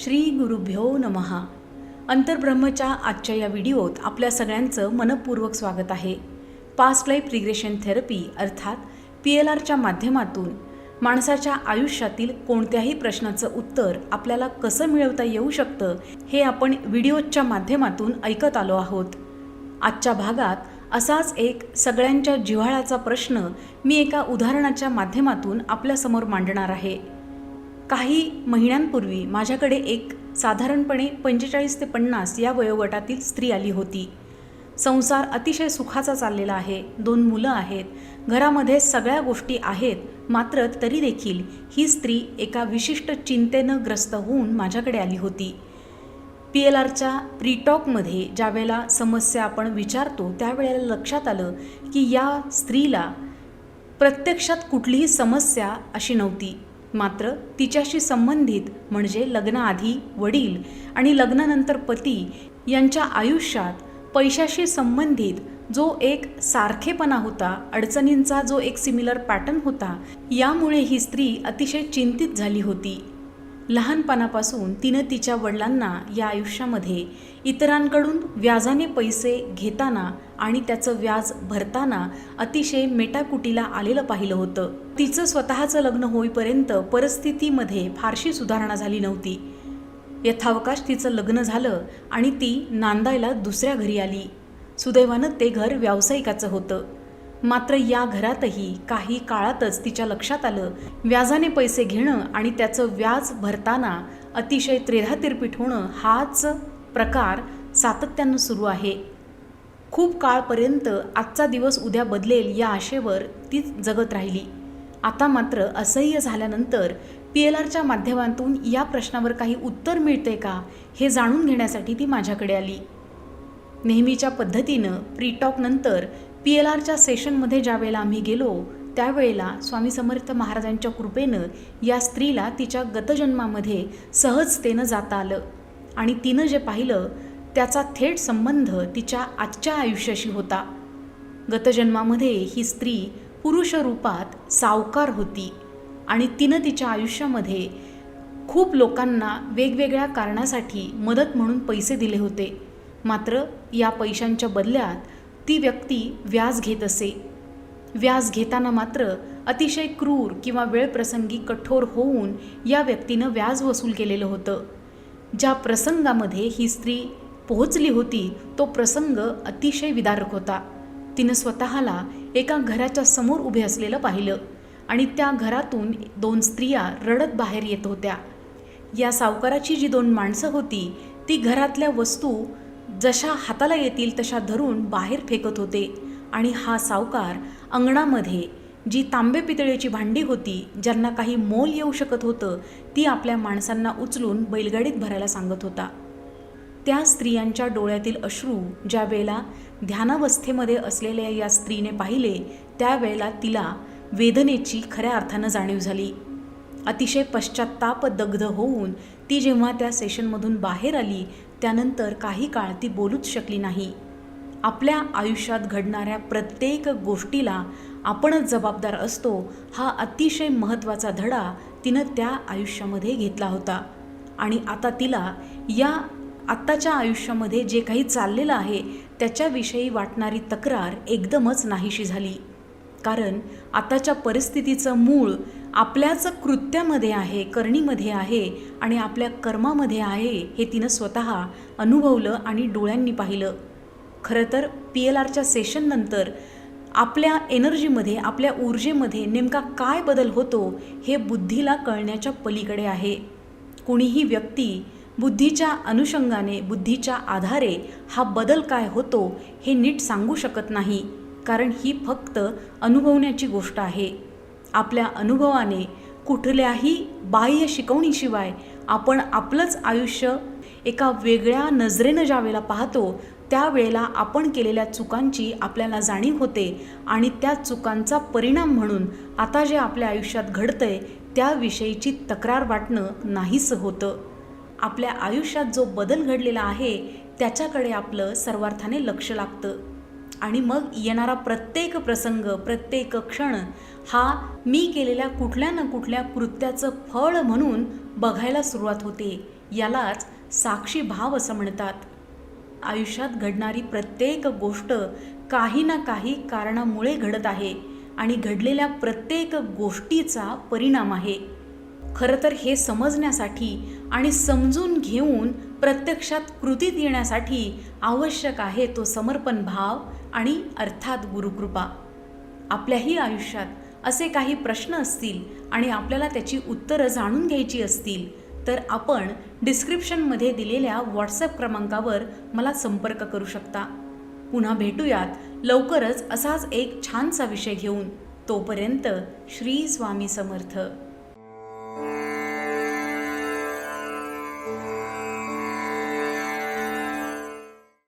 श्री गुरुभ्यो नमहा अंतर्ब्रह्मच्या आजच्या या व्हिडिओत आपल्या सगळ्यांचं मनपूर्वक स्वागत आहे. पास्ट लाईफ रिग्रेशन थेरपी अर्थात पी एल आरच्या माध्यमातून माणसाच्या आयुष्यातील कोणत्याही प्रश्नाचं उत्तर आपल्याला कसं मिळवता येऊ शकतं हे आपण व्हिडिओच्या माध्यमातून ऐकत आलो आहोत. आजच्या भागात असाच एक सगळ्यांच्या जिव्हाळ्याचा प्रश्न मी एका उदाहरणाच्या माध्यमातून आपल्यासमोर मांडणार आहे. काही महिन्यांपूर्वी माझ्याकडे एक साधारणपणे पंचेचाळीस ते पन्नास या वयोगटातील स्त्री आली होती. संसार अतिशय सुखाचा चाललेला आहे. दोन मुलं आहेत. घरामध्ये सगळ्या गोष्टी आहेत. मात्र तरी देखील ही स्त्री एका विशिष्ट चिंतेनं ग्रस्त होऊन माझ्याकडे आली होती. पी एल आरच्या प्रीटॉकमध्ये ज्यावेळेला समस्या आपण विचारतो त्यावेळेला लक्षात आलं की या स्त्रीला प्रत्यक्षात कुठलीही समस्या अशी नव्हती. मात्र तिच्याशी संबंधित म्हणजे लग्नाआधी वडील आणि लग्नानंतर पती यांच्या आयुष्यात पैशाशी संबंधित जो एक सारखेपणा होता अडचणींचा जो एक सिमिलर पॅटर्न होता यामुळे ही स्त्री अतिशय चिंतित झाली होती. लहानपणापासून तिनं तिच्या वडिलांना या आयुष्यामध्ये इतरांकडून व्याजाने पैसे घेताना आणि त्याचं व्याज भरताना अतिशय मेटाकुटीला आलेलं पाहिलं होतं. तिचं स्वतःचं लग्न होईपर्यंत परिस्थितीमध्ये फारशी सुधारणा झाली नव्हती. यथावकाश तिचं लग्न झालं आणि ती नांदायला दुसऱ्या घरी आली. सुदैवानं ते घर व्यावसायिकाचं होतं. मात्र या घरातही काही काळातच तिच्या लक्षात आलं. व्याजाने पैसे घेणं आणि त्याचं व्याज भरताना अतिशय त्रेधातिरपीठ होणं हाच प्रकार सातत्यानं सुरू आहे. खूप काळपर्यंत आजचा दिवस उद्या बदलेल या आशेवर ती जगत राहिली. आता मात्र असह्य झाल्यानंतर पी एल आरच्या माध्यमातून या प्रश्नावर काही उत्तर मिळते का हे जाणून घेण्यासाठी ती माझ्याकडे आली. नेहमीच्या पद्धतीनं प्रीटॉकनंतर पी एल आरच्या सेशनमध्ये ज्यावेळेला आम्ही गेलो त्यावेळेला स्वामी समर्थ महाराजांच्या कृपेनं या स्त्रीला तिच्या गतजन्मामध्ये सहजतेनं जाता आलं. आणि तिनं जे पाहिलं त्याचा थेट संबंध तिच्या आजच्या आयुष्याशी होता. गतजन्मामध्ये ही स्त्री पुरुष रूपात सावकार होती आणि तिनं तिच्या आयुष्यामध्ये खूप लोकांना वेगवेगळ्या कारणासाठी मदत म्हणून पैसे दिले होते. मात्र या पैशांच्या बदल्यात ती व्यक्ती व्याज घेत असे. व्याज घेताना मात्र अतिशय क्रूर किंवा वेळप्रसंगी कठोर होऊन या व्यक्तीनं व्याज वसूल केलेलं होतं. ज्या प्रसंगामध्ये ही स्त्री पोहोचली होती तो प्रसंग अतिशय विदारक होता. तिनं स्वतःला एका घराच्या समोर उभे असलेलं पाहिलं आणि त्या घरातून दोन स्त्रिया रडत बाहेर येत होत्या. या सावकाराची जी दोन माणसं होती ती घरातल्या वस्तू जशा हाताला येतील तशा धरून बाहेर फेकत होते. आणि हा सावकार अंगणामध्ये जी तांबे पितळेची भांडी होती ज्यांना काही मोल येऊ शकत होतं ती आपल्या माणसांना उचलून बैलगाडीत भरायला सांगत होता. त्या स्त्रियांच्या डोळ्यातील अश्रू ज्या वेळेला ध्यानावस्थेमध्ये असलेल्या या स्त्रीने पाहिले त्यावेळेला तिला वेदनेची खऱ्या अर्थानं जाणीव झाली. अतिशय पश्चाताप दग्ध होऊन ती जेव्हा त्या सेशनमधून बाहेर आली त्यानंतर काही काळ ती बोलूच शकली नाही. आपल्या आयुष्यात घडणाऱ्या प्रत्येक गोष्टीला आपणच जबाबदार असतो हा अतिशय महत्त्वाचा धडा तिनं त्या आयुष्यामध्ये घेतला होता. आणि आता तिला या आत्ताच्या आयुष्यामध्ये जे काही चाललेलं आहे त्याच्याविषयी वाटणारी तक्रार एकदमच नाहीशी झाली. कारण आताच्या परिस्थितीचं मूळ आपल्याच कृत्यामध्ये आहे करणीमध्ये आहे आणि आपल्या कर्मामध्ये आहे हे तिनं स्वतः अनुभवलं आणि डोळ्यांनी पाहिलं. खरं तर पी एल आरच्या सेशननंतर आपल्या एनर्जीमध्ये आपल्या ऊर्जेमध्ये नेमका काय बदल होतो हे बुद्धीला कळण्याच्या पलीकडे आहे. कुणीही व्यक्ती बुद्धीच्या अनुषंगाने बुद्धीच्या आधारे हा बदल काय होतो हे नीट सांगू शकत नाही कारण ही फक्त अनुभवण्याची गोष्ट आहे. आपल्या अनुभवाने कुठल्याही बाह्य शिकवणीशिवाय आपण आपलंच आयुष्य एका वेगळ्या नजरेनं ज्यावेळेला पाहतो त्यावेळेला आपण केलेल्या चुकांची आपल्याला जाणीव होते आणि त्या चुकांचा परिणाम म्हणून आता जे आपल्या आयुष्यात घडतंय त्याविषयीची तक्रार वाटणं नाहीसं होतं. आपल्या आयुष्यात जो बदल घडलेला आहे त्याच्याकडे आपलं सर्वार्थाने लक्ष लागतं. आणि मग येणारा प्रत्येक प्रसंग प्रत्येक क्षण हा मी केलेल्या कुठल्या ना कुठल्या कृत्याचं फळ म्हणून बघायला सुरुवात होते. यालाच साक्षी भाव असं म्हणतात. आयुष्यात घडणारी प्रत्येक गोष्ट काही ना काही कारणामुळे घडत आहे आणि घडलेल्या प्रत्येक गोष्टीचा परिणाम आहे. खरं तर हे समजण्यासाठी आणि समजून घेऊन प्रत्यक्षात कृतीत येण्यासाठी आवश्यक आहे तो समर्पण भाव आणि अर्थात गुरुकृपा. आपल्याही आयुष्यात असे काही प्रश्न असतील आणि आपल्याला त्याची उत्तरं जाणून घ्यायची असतील तर आपण डिस्क्रिप्शनमध्ये दिलेल्या व्हॉट्सअप क्रमांकावर मला संपर्क करू शकता. पुन्हा भेटूयात. लवकरच असाच एक छानसा विषय घेऊन. तोपर्यंत श्री स्वामी समर्थ.